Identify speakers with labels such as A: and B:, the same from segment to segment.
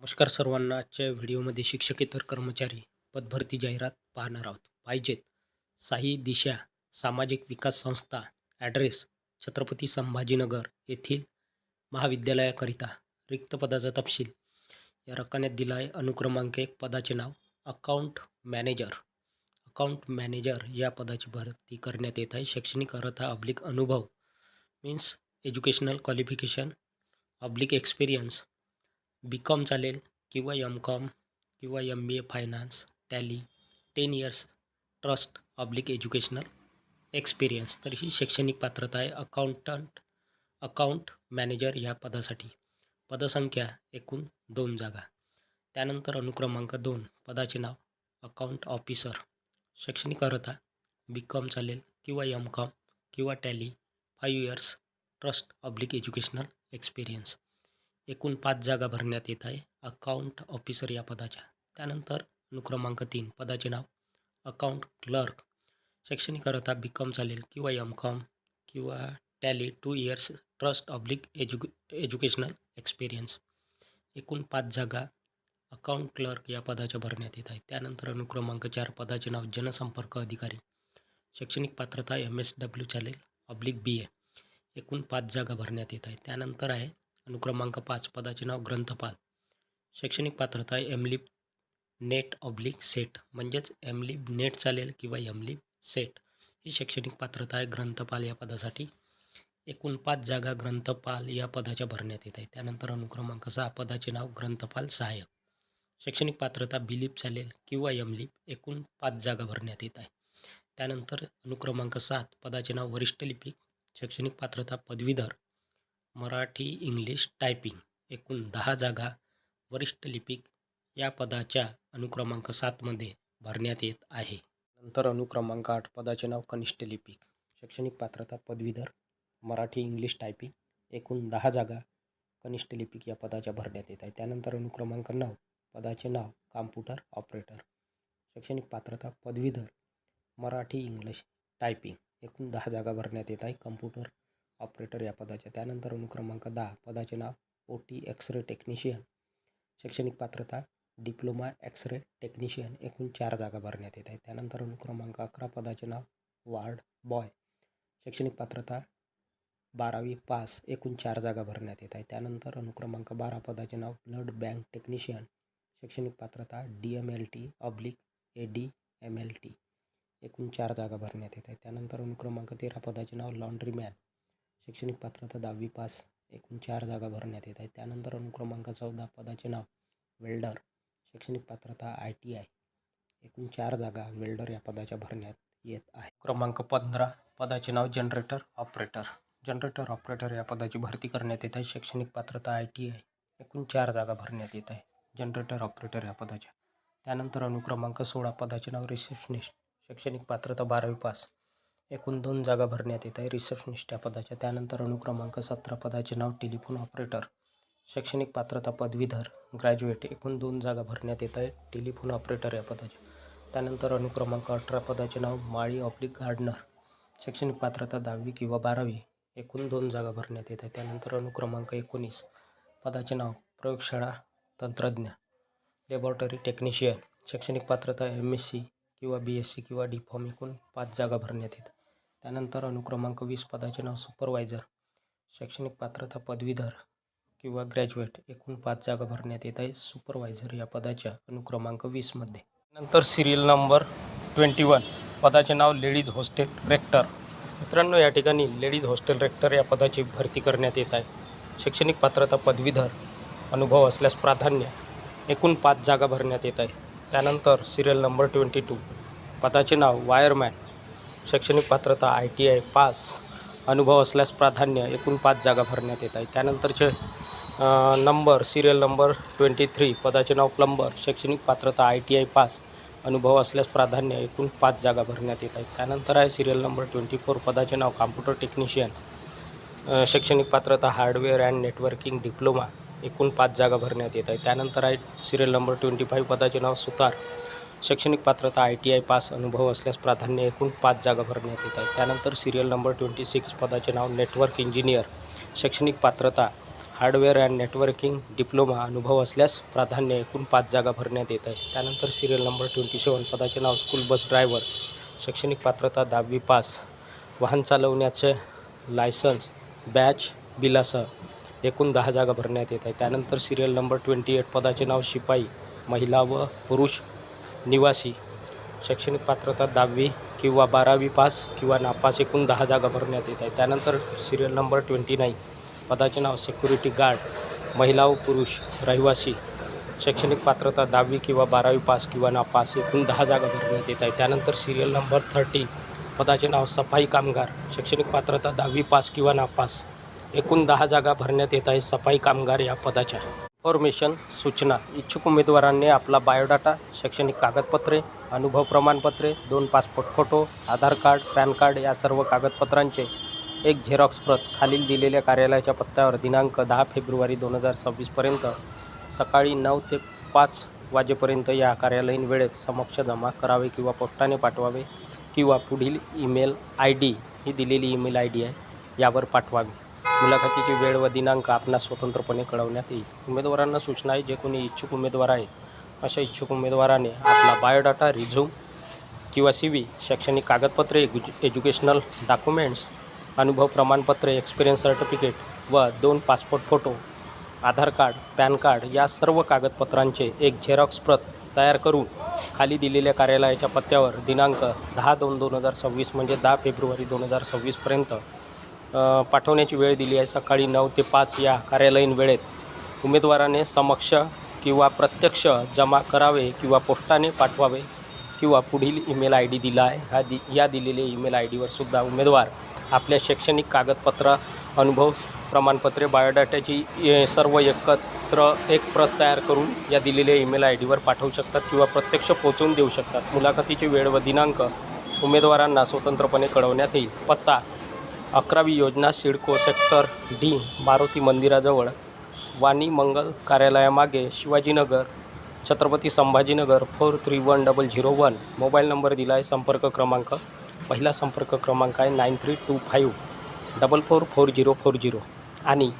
A: नमस्कार सर्वांना. आजच्या व्हिडिओमध्ये शिक्षकेतर कर्मचारी पदभरती जाहिरात पाहणार आहोत. पाहिजेत साई दिशा सामाजिक विकास संस्था ॲड्रेस छत्रपती संभाजीनगर येथील महाविद्यालयाकरिता रिक्त पदाचा तपशील. या रकान्यात दिला आहे अनुक्रमांक एक पदाचे नाव अकाउंट मॅनेजर. अकाउंट मॅनेजर या पदाची भरती करण्यात येत आहे. शैक्षणिक अर्हता अब्लिक अनुभव means educational qualification oblique experience B com चालेल किंवा एम कॉम किंवा M B A finance Tally ten years trust public educational experience तर ही शैक्षणिक पात्रता आहे. अकाउंटंट अकाउंट मॅनेजर या पदासाठी. पदसंख्या एकूण दोन जागा. त्यानंतर अनुक्रमांक दोन पदाचे नाव अकाउंट ऑफिसर शैक्षणिक अर्हता बी कॉम चालेल किंवा एम कॉम किंवा Tally five years trust public educational experience एकूण पाच जागा भरण्यात येत आहे. अकाउंट ऑफिसर या पदाच्या. त्यानंतर अनुक्रमांक तीन पदाचे नाव. अकाउंट क्लर्क शैक्षणिक बी कॉम चालेल किंवा एम कॉम किंवा Tally two years trust oblique educa educational experience एकूण पाच जागा अकाउंट क्लर्क या पदाच्या भरण्यात येत आहे त्यानंतर अनुक्रमांक चार पदाचे नाव जनसंपर्क अधिकारी. शैक्षणिक पात्रता एम एस डब्ल्यू चालेल ऑब्लिक बी ए एकूण पाच जागा भरण्यात येत आहे त्यानंतर आहे अनुक्रमांक पाच पदाचे नाव ग्रंथपाल. शैक्षणिक पात्रता एमलिप नेट ऑब्लिक सेट म्हणजेच एमलिप नेट चालेल किंवा एमलिप सेट. ही शैक्षणिक पात्रता आहे. ग्रंथपाल या पदासाठी एकूण पाच जागा ग्रंथपाल या पदाच्या भरण्यात येत आहे त्यानंतर अनुक्रमांक सहा पदाचे नाव ग्रंथपाल सहाय्यक. शैक्षणिक पात्रता बिलिप चालेल किंवा यमलिप एकूण पाच जागा भरण्यात येत आहे. त्यानंतर अनुक्रमांक सात पदाचे नाव वरिष्ठ लिपिक शैक्षणिक पात्रता पदवीधर. मराठी इंग्लिश टायपिंग एकूण दहा जागा वरिष्ठ लिपिक या पदाच्या अनुक्रमांक सातमध्ये भरण्यात येत आहे. नंतर अनुक्रमांक आठ पदाचे नाव कनिष्ठ लिपिक शैक्षणिक पात्रता पदवीधर मराठी इंग्लिश टायपिंग एकूण दहा जागा कनिष्ठ लिपिक या पदाच्या भरण्यात येत आहे. त्यानंतर अनुक्रमांक नऊ पदाचे नाव कॉम्प्युटर ऑपरेटर शैक्षणिक पात्रता पदवीधर मराठी इंग्लिश टायपिंग एकूण दहा जागा भरण्यात येत आहे. कम्प्युटर ऑपरेटर या पदाचे. त्यानंतर अनुक्रमांक दहा पदाचे नाव ओ टी एक्सरे टेक्निशियन. शैक्षणिक पात्रता डिप्लोमा एक्सरे टेक्निशियन. एकूण चार जागा भरण्यात येत आहे त्यानंतर अनुक्रमांक अकरा पदाचे नाव वार्ड बॉय. शैक्षणिक पात्रता बारावी पास. एकूण चार जागा भरण्यात येत आहे त्यानंतर अनुक्रमांक बारा पदाचे नाव ब्लड बँक टेक्निशियन. शैक्षणिक पात्रता D M L T oblique A D M L T. एकूण चार जागा भरण्यात येत आहे त्यानंतर अनुक्रमांक तेरा पदाचे नाव लॉन्ड्री मॅन. शैक्षणिक पात्रता दहावी पास एकूण चार जागा भरण्यात येत आहेत. त्यानंतर अनुक्रमांक चौदा पदाचे नाव वेल्डर शैक्षणिक पात्रता आय टी आय एकूण चार जागा वेल्डर या पदाच्या भरण्यात येत आहे क्रमांक पंधरा पदाचे नाव जनरेटर ऑपरेटर. जनरेटर ऑपरेटर या पदाची भरती करण्यात येत आहे. शैक्षणिक पात्रता आय टी आय एकूण चार जागा भरण्यात येत आहे. जनरेटर ऑपरेटर या पदाच्या. त्यानंतर अनुक्रमांक सोळा पदाचे नाव रिसेप्शनिस्ट शैक्षणिक पात्रता बारावी पास एकूण दोन जागा भरण्यात येत आहे. रिसेप्शनिस्ट या पदाच्या त्यानंतर अनुक्रमांक सतरा पदाचे नाव टेलिफोन ऑपरेटर शैक्षणिक पात्रता पदवीधर ग्रॅज्युएट एकूण दोन जागा भरण्यात येत आहे. टेलिफोन ऑपरेटर या पदाच्या त्यानंतर अनुक्रमांक अठरा पदाचे नाव माळी ऑब्लिक गार्डनर शैक्षणिक पात्रता दहावी किंवा बारावी एकूण दोन जागा भरण्यात येत आहे. त्यानंतर अनुक्रमांक एकोणीस पदाचे नाव प्रयोगशाळा तंत्रज्ञ लॅबॉरेटरी टेक्निशियन शैक्षणिक पात्रता एम एस सी किंवा बी एस सी किंवा डी फॉर्म एकूण पाच जागा भरण्यात येतात त्यानंतर अनुक्रमांक वीस पदाचे नाव सुपरवायझर शैक्षणिक पात्रता पदवीधर किंवा ग्रॅज्युएट एकूण पाच जागा भरण्यात येत आहे सुपरवायझर या पदाच्या अनुक्रमांक वीसमध्ये नंतर सिरियल नंबर ट्वेंटी वन पदाचे नाव लेडीज हॉस्टेल रेक्टर मित्रांनो या ठिकाणी लेडीज हॉस्टेल रेक्टर या पदाची भरती करण्यात येत आहे. शैक्षणिक पात्रता पदवीधर अनुभव असल्यास प्राधान्य एकूण पाच जागा भरण्यात येत आहे. त्यानंतर सिरियल नंबर ट्वेंटी टू पदाचे नाव वायरमॅन शैक्षणिक पात्रता आय टी आय पास अनुभव असल्यास प्राधान्य एकूण पाच जागा भरण्यात येत आहे. त्यानंतरचे number serial number twenty three पदाचे नाव प्लंबर शैक्षणिक पात्रता आय टी आय पास अनुभव असल्यास प्राधान्य एकूण पाच जागा भरण्यात येत आहेत. त्यानंतर आहे सिरियल नंबर ट्वेंटी फोर पदाचे नाव कॉम्प्युटर टेक्निशियन शैक्षणिक पात्रता हार्डवेअर अँड नेटवर्किंग डिप्लोमा एकूण पाच जागा भरण्यात येत आहे त्यानंतर आहे सिरियल नंबर ट्वेंटी फाईव्ह पदाचे नाव सुतार शैक्षणिक पात्रता आय टी आय पास अनुभव असल्यास प्राधान्य एकूण पाच जागा भरण्यात येत आहेत त्यानंतर सिरियल नंबर ट्वेंटी सिक्स पदाचे नाव नेटवर्क इंजिनियर शैक्षणिक पात्रता हार्डवेअर अँड नेटवर्किंग डिप्लोमा अनुभव असल्यास प्राधान्य एकूण पाच जागा भरण्यात येत आहे. त्यानंतर सिरियल नंबर ट्वेंटी सेवन पदाचे नाव स्कूल बस ड्रायव्हर शैक्षणिक पात्रता दहावी पास वाहन चालवण्याचे लायसन्स बॅच बिलासह एकूण दहा जागा भरण्यात येत आहे. त्यानंतर सिरियल नंबर ट्वेंटी एट पदाचे नाव शिपाई महिला व पुरुष निवासी. शैक्षणिक पात्रता दहावी किंवा बारावी पास किंवा नापास एकूण दहा जागा भरण्यात येत आहे त्यानंतर सिरियल नंबर ट्वेंटी नाईन पदाचे नाव सिक्युरिटी गार्ड महिला व पुरुष रहिवासी. शैक्षणिक पात्रता दहावी किंवा बारावी पास किंवा नापास एकूण दहा जागा भरण्यात येत आहे त्यानंतर सिरियल नंबर थर्टी पदाचे नाव सफाई कामगार शैक्षणिक पात्रता दहावी पास किंवा नापास एकूण दहा जागा भरण्यात येत आहे सफाई कामगार या पदाच्या. इन्फॉर्मेशन सूचना इच्छुक उमेदवारांनी आपला बायोडाटा शैक्षणिक कागदपत्रे अनुभव प्रमाणपत्रे दोन passport photo Aadhaar card PAN card या सर्व कागदपत्रांचे एक झेरॉक्स प्रत खालील दिलेल्या कार्यालयाच्या पत्त्यावर दिनांक दहा फेब्रुवारी दोन हजार सव्वीसपर्यंत सकाळी नऊ ते पाच वाजेपर्यंत या कार्यालयीन वेळेत समक्ष जमा करावे किंवा पोस्टाने पाठवावे किंवा पुढील ईमेल आय डी ही दिलेली ईमेल आय डी आहे यावर पाठवावी. मुलाखतीची वेळ व दिनांक आपणास स्वतंत्रपणे कळवण्यात येईल. उमेदवारांना सूचना आहे जे कोणी इच्छुक उमेदवार आहेत अशा इच्छुक उमेदवाराने आपला बायोडाटा रिझ्यूम किंवा सी व्ही शैक्षणिक कागदपत्रे एज्यु एज्युकेशनल डॉक्युमेंट्स अनुभव प्रमाणपत्रे एक्सपिरियन्स सर्टिफिकेट व दोन passport photo Aadhaar card PAN card या सर्व कागदपत्रांचे एक झेरॉक्स प्रत तयार करून खाली दिलेल्या कार्यालयाच्या पत्त्यावर दिनांक दहा दोन दोन हजार सव्वीस म्हणजे दहा फेब्रुवारी दोन हजार सव्वीसपर्यंत पाठवण्याची वेळ दिली आहे. सकाळी नऊ ते पाच या कार्यालयीन वेळेत उमेदवाराने समक्ष किंवा प्रत्यक्ष जमा करावे किंवा पोस्टाने पाठवावे किंवा पुढील ईमेल आय डी दिला आहे. हा दि या दिलेल्या ईमेल आय डीवर सुद्धा उमेदवार आपल्या शैक्षणिक कागदपत्र अनुभव प्रमाणपत्रे बायोडाटाची ए, सर्व एकत्र एक प्रत तयार करून या दिलेल्या ईमेल आय डीवर पाठवू शकतात किंवा प्रत्यक्ष पोचवून देऊ शकतात. मुलाखतीची वेळ व दिनांक उमेदवारांना स्वतंत्रपणे कळवण्यात येईल. पत्ता अकरावी योजना सिडको सेक्टर डी मारुती मंदिराजवळ. वाणी मंगल कार्यालयामागे Shivajinagar Chhatrapati Sambhajinagar four three one double zero one. Mobile number दिला आहे संपर्क क्रमांक. पहिला संपर्क क्रमांक आहे nine three two five double four four zero four zero. आणि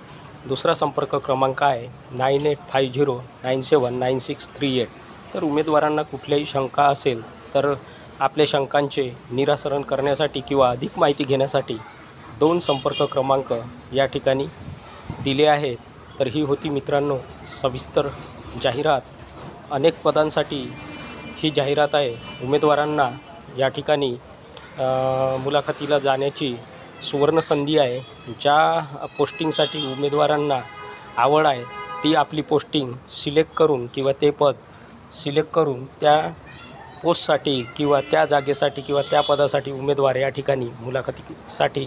A: दुसरा संपर्क क्रमांक आहे nine eight five zero nine seven nine six three eight. तर उमेदवारांना कुठल्याही शंका असेल तर आपल्या शंकांचे निरासरण करण्यासाठी किंवा अधिक माहिती घेण्यासाठी दोन संपर्क क्रमांक या ठिकाणी दिले आहेत. तर ही होती मित्रांनो सविस्तर जाहिरात. अनेक पदांसाठी ही जाहिरात आहे. उमेदवारांना या ठिकाणी मुलाखतीला जाण्याची सुवर्णसंधी आहे. ज्या पोस्टिंगसाठी उमेदवारांना आवड आहे ती आपली पोस्टिंग सिलेक्ट करून किंवा ते पद सिलेक्ट करून त्या पोस्टसाठी किंवा त्या जागेसाठी किंवा त्या पदासाठी उमेदवार या ठिकाणी मुलाखतीसाठी